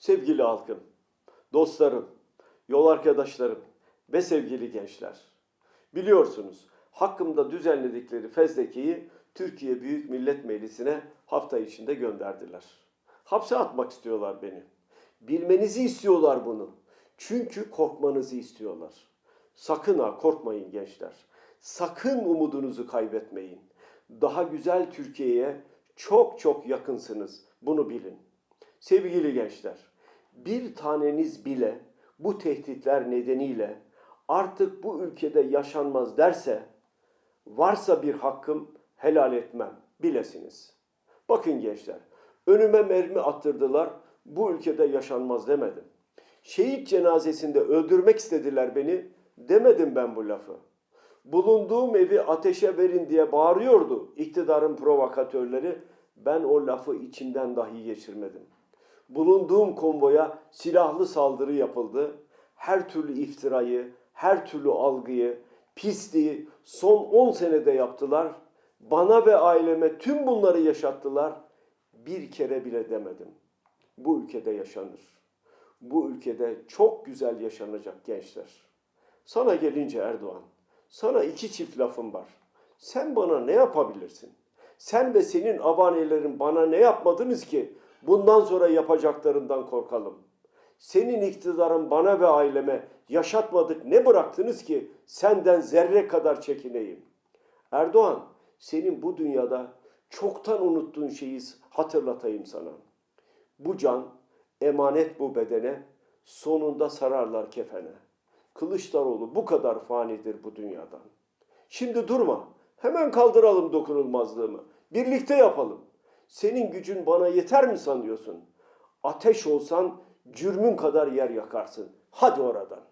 Sevgili halkım, dostlarım, yol arkadaşlarım ve sevgili gençler. Biliyorsunuz hakkımda düzenledikleri fezlekeyi Türkiye Büyük Millet Meclisi'ne hafta içinde gönderdiler. Hapse atmak istiyorlar beni. Bilmenizi istiyorlar bunu. Çünkü korkmanızı istiyorlar. Sakın ha korkmayın gençler. Sakın umudunuzu kaybetmeyin. Daha güzel Türkiye'ye çok çok yakınsınız. Bunu bilin. Sevgili gençler, bir taneniz bile bu tehditler nedeniyle artık bu ülkede yaşanmaz derse varsa bir hakkım helal etmem bilesiniz. Bakın gençler, önüme mermi attırdılar, bu ülkede yaşanmaz demedim. Şehit cenazesinde öldürmek istediler beni, demedim ben bu lafı. Bulunduğum evi ateşe verin diye bağırıyordu iktidarın provokatörleri. Ben o lafı içimden dahi geçirmedim. Bulunduğum konvoya silahlı saldırı yapıldı. Her türlü iftirayı, her türlü algıyı, pisliği son 10 senede yaptılar. Bana ve aileme tüm bunları yaşattılar. Bir kere bile demedim. Bu ülkede yaşanır. Bu ülkede çok güzel yaşanacak gençler. Sana gelince Erdoğan, sana iki çift lafım var. Sen bana ne yapabilirsin? Sen ve senin abanelerin bana ne yapmadınız ki bundan sonra yapacaklarından korkalım? Senin iktidarın bana ve aileme yaşatmadık ne bıraktınız ki senden zerre kadar çekineyim? Erdoğan, senin bu dünyada çoktan unuttuğun şeyi hatırlatayım sana. Bu can, emanet bu bedene, sonunda sararlar kefene. Kılıçdaroğlu bu kadar fanidir bu dünyadan. Şimdi durma, hemen kaldıralım dokunulmazlığımı. Birlikte yapalım. Senin gücün bana yeter mi sanıyorsun? Ateş olsan cürmün kadar yer yakarsın. Hadi oradan.